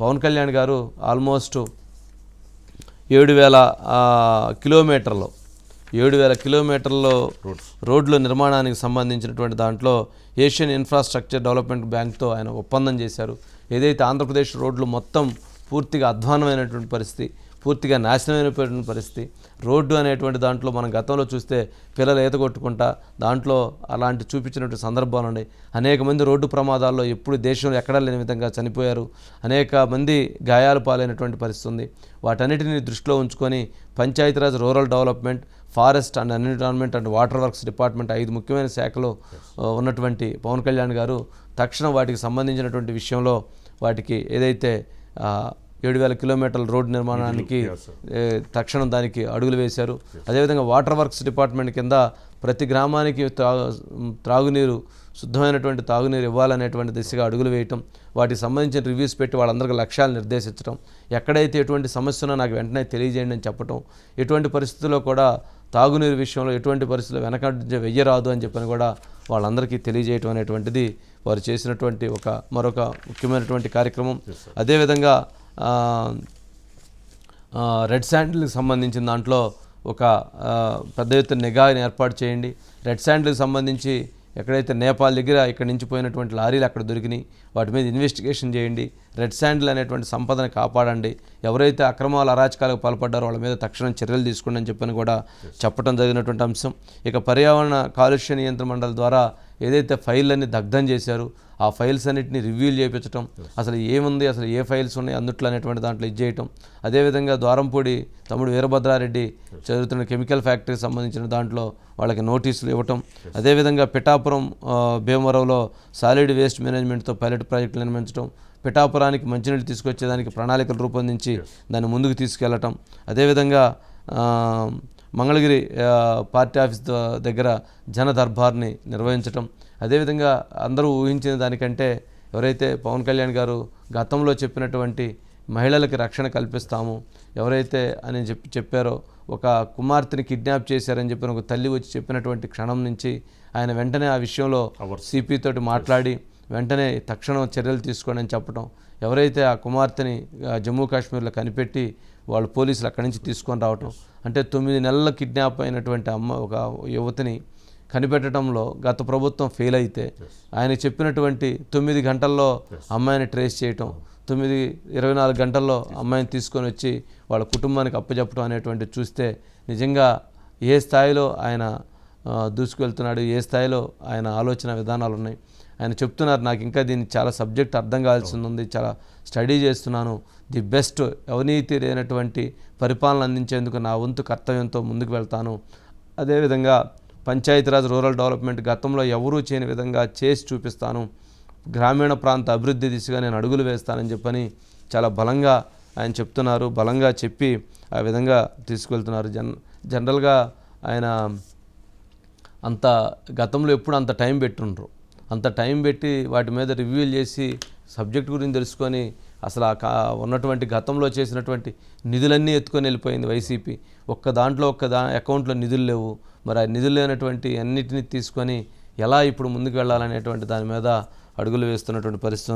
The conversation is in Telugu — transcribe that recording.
పవన్ కళ్యాణ్ గారు ఆల్మోస్ట్ ఏడు వేల కిలోమీటర్లు ఏడు వేల కిలోమీటర్లు రోడ్ల నిర్మాణానికి సంబంధించినటువంటి దాంట్లో ఏషియన్ ఇన్ఫ్రాస్ట్రక్చర్ డెవలప్మెంట్ బ్యాంక్తో ఆయన ఒప్పందం చేశారు. ఏదైతే ఆంధ్రప్రదేశ్ రోడ్లు మొత్తం పూర్తిగా అధ్వానమైనటువంటి పరిస్థితి పూర్తిగా నాశనమైనటువంటి పరిస్థితి. రోడ్డు అనేటువంటి దాంట్లో మనం గతంలో చూస్తే పిల్లలు ఈత కొట్టుకుంటా దాంట్లో అలాంటి చూపించినటువంటి సందర్భాలు ఉన్నాయి. అనేక మంది రోడ్డు ప్రమాదాల్లో ఎప్పుడు దేశంలో ఎక్కడా లేని విధంగా చనిపోయారు. అనేక మంది గాయాలు పాలైనటువంటి పరిస్థితి ఉంది. వాటన్నిటిని దృష్టిలో ఉంచుకొని Panchayati Raj rural development forest and environment and water works department ఐదు ముఖ్యమైన శాఖలో ఉన్నటువంటి పవన్ కళ్యాణ్ గారు తక్షణం వాటికి సంబంధించినటువంటి విషయంలో వాటికి ఏదైతే ఏడు వేల కిలోమీటర్ల రోడ్డు నిర్మాణానికి తక్షణం దానికి అడుగులు వేశారు. అదేవిధంగా వాటర్ వర్క్స్ డిపార్ట్మెంట్ కింద ప్రతి గ్రామానికి త్రా- త్రాగునీరు శుద్ధమైనటువంటి తాగునీరు ఇవ్వాలనేటువంటి దిశగా అడుగులు వేయటం వాటికి సంబంధించిన రివ్యూస్ పెట్టి వాళ్ళందరికీ లక్ష్యాలు నిర్దేశించడం ఎక్కడైతే ఎటువంటి సమస్య ఉన్నా నాకు వెంటనే తెలియజేయండి అని చెప్పటం ఎటువంటి పరిస్థితుల్లో కూడా తాగునీరు విషయంలో ఎటువంటి పరిస్థితుల్లో వెనక వెయ్యరాదు అని చెప్పని కూడా వాళ్ళందరికీ తెలియజేయటం అనేటువంటిది వారు చేసినటువంటి ఒక మరొక ముఖ్యమైనటువంటి కార్యక్రమం. అదేవిధంగా రెడ్ శాండిల్కి సంబంధించిన దాంట్లో ఒక పెద్ద ఎత్తున నిఘాని ఏర్పాటు చేయండి. రెడ్ శాండిల్కి సంబంధించి ఎక్కడైతే నేపాల్ దగ్గర ఇక్కడ నుంచి పోయినటువంటి లారీలు అక్కడ దొరికినాయి వాటి మీద ఇన్వెస్టిగేషన్ చేయండి. రెడ్ శాండిల్ అనేటువంటి సంపదను కాపాడండి. ఎవరైతే అక్రమాల అరాచకాలకు పాల్పడ్డారో వాళ్ళ మీద తక్షణం చర్యలు తీసుకోండి అని చెప్పని కూడా చెప్పడం జరిగినటువంటి అంశం. ఇక పర్యావరణ కాలుష్య నియంత్రణ మండలి ద్వారా ఏదైతే ఫైళ్ళన్ని దగ్ధం చేశారు ఆ ఫైల్స్ అన్నిటిని రివ్యూలు చేయించడం అసలు ఏముంది అసలు ఏ ఫైల్స్ ఉన్నాయి అందుట్లో అనేటువంటి దాంట్లో ఇది చేయటం అదేవిధంగా ద్వారంపూడి తమ్ముడు వీరభద్రారెడ్డి చదువుతున్న కెమికల్ ఫ్యాక్టరీకి సంబంధించిన దాంట్లో వాళ్ళకి నోటీసులు ఇవ్వటం అదేవిధంగా పిఠాపురం భీమవరంలో సాలిడ్ వేస్ట్ మేనేజ్మెంట్తో పైలట్ ప్రాజెక్టులు నిర్మించడం పిఠాపురానికి మంచినీళ్ళు తీసుకొచ్చేదానికి ప్రణాళికలు రూపొందించి దాన్ని ముందుకు తీసుకెళ్ళటం అదేవిధంగా మంగళగిరి పార్టీ ఆఫీస్ దగ్గర జన దర్బార్ని నిర్వహించటం. అదేవిధంగా అందరూ ఊహించిన దానికంటే ఎవరైతే పవన్ కళ్యాణ్ గారు గతంలో చెప్పినటువంటి మహిళలకు రక్షణ కల్పిస్తాము ఎవరైతే అని చెప్పి చెప్పారో ఒక కుమార్తెని కిడ్నాప్ చేశారని చెప్పిన ఒక తల్లి వచ్చి చెప్పినటువంటి క్షణం నుంచి ఆయన వెంటనే ఆ విషయంలో సిపి తోటి మాట్లాడి వెంటనే తక్షణం చర్యలు తీసుకోండి అని చెప్పడం ఎవరైతే ఆ కుమార్తెని జమ్మూ కాశ్మీర్లో కనిపెట్టి వాళ్ళు పోలీసులు అక్కడి నుంచి తీసుకొని రావటం. అంటే తొమ్మిది నెలల కిడ్నాప్ అయినటువంటి అమ్మ ఒక యువతిని కనిపెట్టడంలో గత ప్రభుత్వం ఫెయిల్ అయితే ఆయన చెప్పినటువంటి తొమ్మిది గంటల్లో అమ్మాయిని ట్రేస్ చేయటం తొమ్మిది ఇరవై నాలుగు గంటల్లో అమ్మాయిని తీసుకొని వచ్చి వాళ్ళ కుటుంబానికి అప్పచెప్పడం అనేటువంటి చూస్తే నిజంగా ఏ స్థాయిలో ఆయన దూసుకువెళ్తున్నాడు. ఏ స్థాయిలో ఆయన ఆలోచన విధానాలు ఉన్నాయి ఆయన చెప్తున్నారు నాకు ఇంకా దీన్ని చాలా సబ్జెక్ట్ అర్థం కావాల్సి ఉంది. చాలా స్టడీ చేస్తున్నాను. ది బెస్ట్ అవినీతి లేనటువంటి పరిపాలన అందించేందుకు నా వంతు కర్తవ్యంతో ముందుకు వెళ్తాను. అదేవిధంగా పంచాయతీరాజ్ రూరల్ డెవలప్మెంట్ గతంలో ఎవరూ చేయని విధంగా చేసి చూపిస్తాను. గ్రామీణ ప్రాంత అభివృద్ధి దిశగా నేను అడుగులు వేస్తానని చెప్పని చాలా బలంగా ఆయన చెప్తున్నారు. బలంగా చెప్పి ఆ విధంగా తీసుకువెళ్తున్నారు. జన్ జనరల్గా ఆయన అంత గతంలో ఎప్పుడు అంత టైం పెట్టుండ్రు. అంత టైం పెట్టి వాటి మీద రివ్యూలు చేసి సబ్జెక్ట్ గురించి తెలుసుకొని అసలు ఆ కా ఉన్నటువంటి గతంలో చేసినటువంటి నిధులన్నీ ఎత్తుకొని వెళ్ళిపోయింది వైసీపీ. ఒక్క దాంట్లో ఒక్క దా అకౌంట్లో నిధులు లేవు. మరి ఆ నిధులు లేనటువంటి అన్నిటిని తీసుకొని ఎలా ఇప్పుడు ముందుకు వెళ్ళాలనేటువంటి దాని మీద అడుగులు వేస్తున్నటువంటి పరిస్థితి